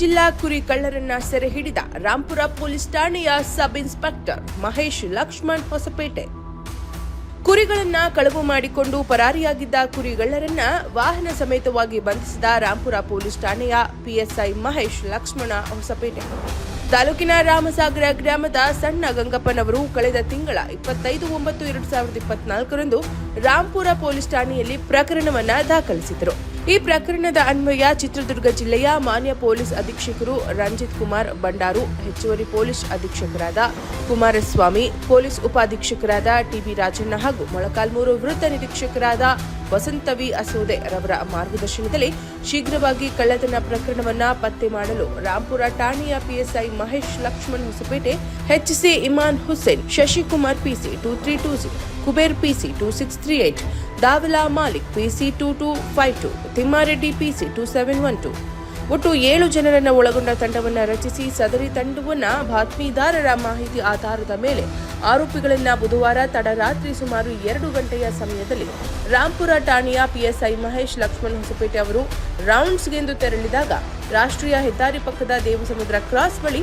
ಜಿಲ್ಲಾ ಕುರಿ ಕಳ್ಳರನ್ನ ಸೆರೆ ಹಿಡಿದ ರಾಂಪುರ ಪೊಲೀಸ್ ಠಾಣೆಯ ಸಬ್ ಇನ್ಸ್ಪೆಕ್ಟರ್ ಮಹೇಶ್ ಲಕ್ಷ್ಮಣ್ ಹೊಸಪೇಟೆ. ಕುರಿಗಳನ್ನ ಕಳವು ಮಾಡಿಕೊಂಡು ಪರಾರಿಯಾಗಿದ್ದ ಕುರಿಗಳರನ್ನ ವಾಹನ ಸಮೇತವಾಗಿ ಬಂಧಿಸಿದ ರಾಂಪುರ ಪೊಲೀಸ್ ಠಾಣೆಯ ಪಿಎಸ್ಐ ಮಹೇಶ್ ಲಕ್ಷ್ಮಣ ಹೊಸಪೇಟೆ. ತಾಲೂಕಿನ ರಾಮಸಾಗರ ಗ್ರಾಮದ ಸಣ್ಣ ಗಂಗಪ್ಪನವರು ಕಳೆದ ತಿಂಗಳ ಇಪ್ಪತ್ತೈದು ಒಂಬತ್ತು ಎರಡು ಸಾವಿರದ ಇಪ್ಪತ್ನಾಲ್ಕರಂದು ರಾಂಪುರ ಪೊಲೀಸ್ ಠಾಣೆಯಲ್ಲಿ ಪ್ರಕರಣವನ್ನ ದಾಖಲಿಸಿದರು. ಈ ಪ್ರಕರಣದ ಅನ್ವಯ ಚಿತ್ರದುರ್ಗ ಜಿಲ್ಲೆಯ ಮಾನ್ಯ ಪೊಲೀಸ್ ಅಧೀಕ್ಷಕರು ರಂಜಿತ್ ಕುಮಾರ್ ಬಂಡಾರು ಹೆಚ್ಚುವರಿ ಪೊಲೀಸ್ ಅಧೀಕ್ಷಕರಾದ ಕುಮಾರಸ್ವಾಮಿ, ಪೊಲೀಸ್ ಉಪಾಧೀಕ್ಷಕರಾದ ಟಿಬಿ ರಾಜಣ್ಣ ಹಾಗೂ ಮೊಳಕಾಲ್ಮೂರು ವೃತ್ತ ನಿರೀಕ್ಷಕರಾದ ವಸಂತವಿ ಅಸೋದೆ ರವರ ಮಾರ್ಗದರ್ಶನದಲ್ಲಿ ಶೀಘ್ರವಾಗಿ ಕಳ್ಳತನ ಪ್ರಕರಣವನ್ನ ಪತ್ತೆ ಮಾಡಲು ರಾಂಪುರ ಠಾಣೆಯ PSI Mahesh Lakshman Hosapete HC Iman Hussain, Shashikumar PC two three two zero Kuber PC two six three eight, Davala Malik PC two two five two, Thimmareddy PC two seven one two. ಒಟ್ಟು ಏಳು ಜನರನ್ನು ಒಳಗೊಂಡ ತಂಡವನ್ನು ರಚಿಸಿ ಸದರಿ ತಂಡವನ್ನು ಬಾತ್ಮೀದಾರರ ಮಾಹಿತಿ ಆಧಾರದ ಮೇಲೆ ಆರೋಪಿಗಳನ್ನ ಬುಧವಾರ ತಡರಾತ್ರಿ ಸುಮಾರು ಎರಡು ಗಂಟೆಯ ಸಮಯದಲ್ಲಿ ರಾಂಪುರ ಠಾಣೆಯ ಪಿಎಸ್ಐ ಮಹೇಶ್ ಲಕ್ಷ್ಮಣ್ ಹೊಸಪೇಟೆ ಅವರು ರೌಂಡ್ಸ್ಗೆಂದು ತೆರಳಿದಾಗ ರಾಷ್ಟ್ರೀಯ ಹೆದ್ದಾರಿ ಪಕ್ಕದ ದೇವಸಮುದ್ರ ಕ್ರಾಸ್ ಬಳಿ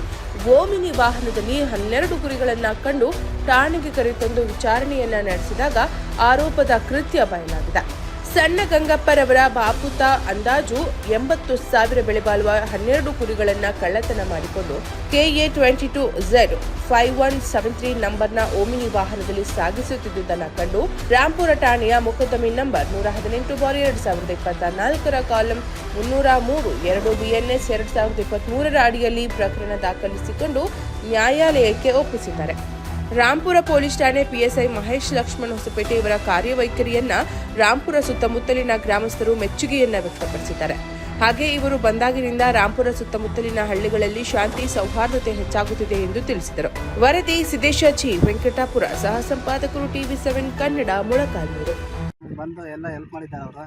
ಓಮಿನಿ ವಾಹನದಲ್ಲಿ ಹನ್ನೆರಡು ಗುರಿಗಳನ್ನ ಕಂಡು ಠಾಣೆಗೆ ಕರೆತಂದು ವಿಚಾರಣೆಯನ್ನ ನಡೆಸಿದಾಗ ಆರೋಪದ ಕೃತ್ಯ ಬಯಲಾಗಿದೆ. ಸಣ್ಣ ಗಂಗಪ್ಪರವರ ಬಾಪುತ ಅಂದಾಜು ಎಂಬತ್ತು ಸಾವಿರ ಬೆಲೆ ಬಾಳುವ ಹನ್ನೆರಡು ಕುರಿಗಳನ್ನು ಕಳ್ಳತನ ಮಾಡಿಕೊಂಡು KA twenty two Z five one seven three ನಂಬರ್ನ ಓಮಿನಿ ವಾಹನದಲ್ಲಿ ಸಾಗಿಸುತ್ತಿದ್ದುದನ್ನು ಕಂಡು ರಾಂಪುರ ಠಾಣೆಯ ಮೊಕದ್ದಮೆ ನಂಬರ್ ನೂರ ಹದಿನೆಂಟು ಬಾರಿ ಎರಡು ಸಾವಿರದ ಇಪ್ಪತ್ತ ನಾಲ್ಕರ ಕಾಲಂ ಮುನ್ನೂರ ಮೂರು ಎರಡು ಬಿಎನ್ಎಸ್ ಎರಡು ಸಾವಿರದ ಇಪ್ಪತ್ಮೂರರ ಅಡಿಯಲ್ಲಿ ಪ್ರಕರಣ ದಾಖಲಿಸಿಕೊಂಡು ನ್ಯಾಯಾಲಯಕ್ಕೆ ಒಪ್ಪಿಸಿದ್ದಾರೆ. ರಾಂಪುರ ಪೊಲೀಸ್ ಠಾಣೆ ಪಿಎಸ್ಐ ಮಹೇಶ್ ಲಕ್ಷ್ಮಣ್ ಹೊಸಪೇಟೆ ಇವರ ಕಾರ್ಯವೈಖರಿಯನ್ನ ರಾಂಪುರ ಸುತ್ತಮುತ್ತಲಿನ ಗ್ರಾಮಸ್ಥರು ಮೆಚ್ಚುಗೆಯನ್ನ ವ್ಯಕ್ತಪಡಿಸಿದ್ದಾರೆ. ಹಾಗೆ ಇವರು ಬಂದಾಗಿನಿಂದ ರಾಂಪುರ ಸುತ್ತಮುತ್ತಲಿನ ಹಳ್ಳಿಗಳಲ್ಲಿ ಶಾಂತಿ ಸೌಹಾರ್ದತೆ ಹೆಚ್ಚಾಗುತ್ತಿದೆ ಎಂದು ತಿಳಿಸಿದರು. ವರದಿ ಸಿದ್ದೇಶ ಜಿ ವೆಂಕಟಾಪುರ ಸಹ ಸಂಪಾದಕರು ಟಿವಿ ಸೆವೆನ್ ಕನ್ನಡ ಮೊಳಕಾಲ್ಮೂರು. ಬಂದು ಎಲ್ಲ ಹೆಲ್ಪ್ ಮಾಡಿದ್ದಾರೆ ಅವರು.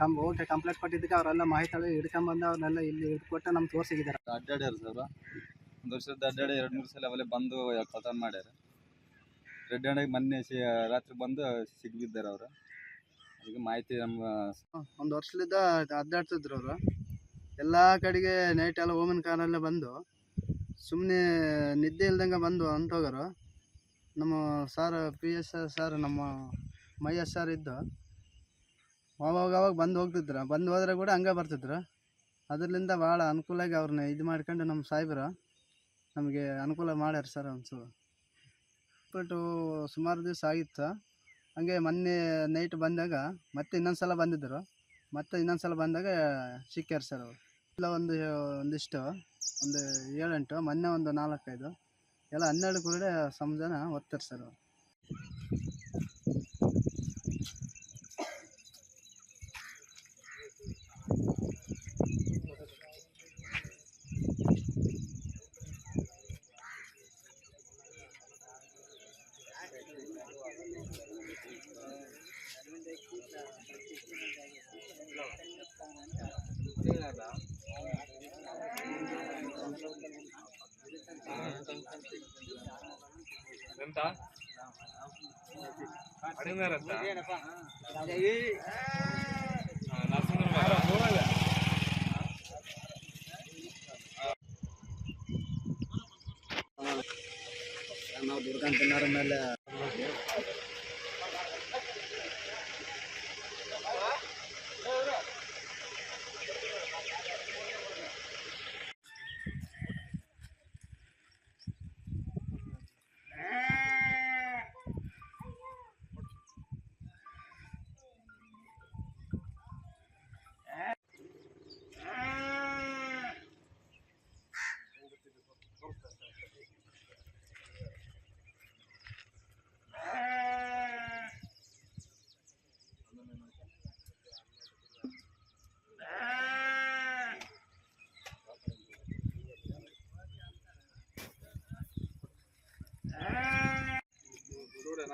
ಕಮ್ ಹೋಗಿ ಕಂಪ್ಲೇಂಟ್ ಕೊಟ್ಟಿದ್ದಕ್ಕೆ ಅವರೆಲ್ಲ ಮಾಹಿತಿ ಹಿಡ್ಕೊಂಬಂದು ಅವ್ರನ್ನೆಲ್ಲ ಇಲ್ಲಿ ಕೊಟ್ಟು ನಮ್ಗೆ ತೋರಿಸಿದ್ದಾರೆ. ಅಡ್ಡಾಡ್ಯಾರ ಸರ್. ಒಂದು ವರ್ಷದ ಅಡ್ಡಾಡಿ ಎರಡು ಮೂರು ಸಲ ಅವಲೇ ಬಂದು ಕಳ್ತನ ಮಾಡ್ಯಾರ. ರೆಡ್ ಹ್ಯಾಂಡಾಗಿ ಮೊನ್ನೆ ರಾತ್ರಿ ಬಂದು ಸಿಗ್ಬಿದ್ದಾರೆ ಅವರು. ಈಗ ಮಾಹಿತಿ ನಮ್ಮ ಒಂದು ವರ್ಷದಿಂದ ಅಡ್ಡಾಡ್ತಿದ್ರು ಅವರು. ಎಲ್ಲ ಕಡೆಗೆ ನೈಟ್ ಎಲ್ಲ ಓಮನ್ ಕಾರಲ್ಲೇ ಬಂದು ಸುಮ್ಮನೆ ನಿದ್ದೆ ಇಲ್ದಂಗೆ ಬಂದು ಹೊಂಟೋಗರು ನಮ್ಮ ಸರ್ ಪಿ ಎಸ್ ಸರ್ ನಮ್ಮ ಮೈಯಸ್ ಸರ್ ಇದ್ದು, ಅವಾಗ ಅವಾಗ ಬಂದು ಹೋಗ್ತಿದ್ರು. ಬಂದು ಹೋದ್ರೆ ಕೂಡ ಹಂಗೆ ಬರ್ತಿದ್ರು. ಅದರಿಂದ ಭಾಳ ಅನುಕೂಲಾಗಿ ಅವ್ರನ್ನ ಇದು ಮಾಡ್ಕೊಂಡು ನಮ್ಮ ಸಾಹೇಬರು ನಮಗೆ ಅನುಕೂಲ ಮಾಡ್ಯಾರ ಸರ್ ಒಂಚೂರು ಬಿಟ್ಟು ಸುಮಾರು ದಿವಸ ಆಗಿತ್ತು. ಹಾಗೆ ಮೊನ್ನೆ ನೈಟ್ ಬಂದಾಗ ಮತ್ತೆ ಇನ್ನೊಂದು ಸಲ ಬಂದಿದ್ದರು. ಮತ್ತೆ ಇನ್ನೊಂದು ಸಲ ಬಂದಾಗ ಸಿಕ್ಕ್ಯಾರ ಸರ್ ಅವರು. ಇಲ್ಲ ಒಂದು ಒಂದಿಷ್ಟು, ಒಂದು ಏಳೆಂಟು, ಮೊನ್ನೆ ಒಂದು ನಾಲ್ಕೈದು, ಎಲ್ಲ ಹನ್ನೆರಡು ಕೂಡ ಸಂಜಾನ ಓದ್ತಾರೆ ಸರ್ ఎంత? అడిగినారంత దుర్గం తిన్నారు మళ్ళీ.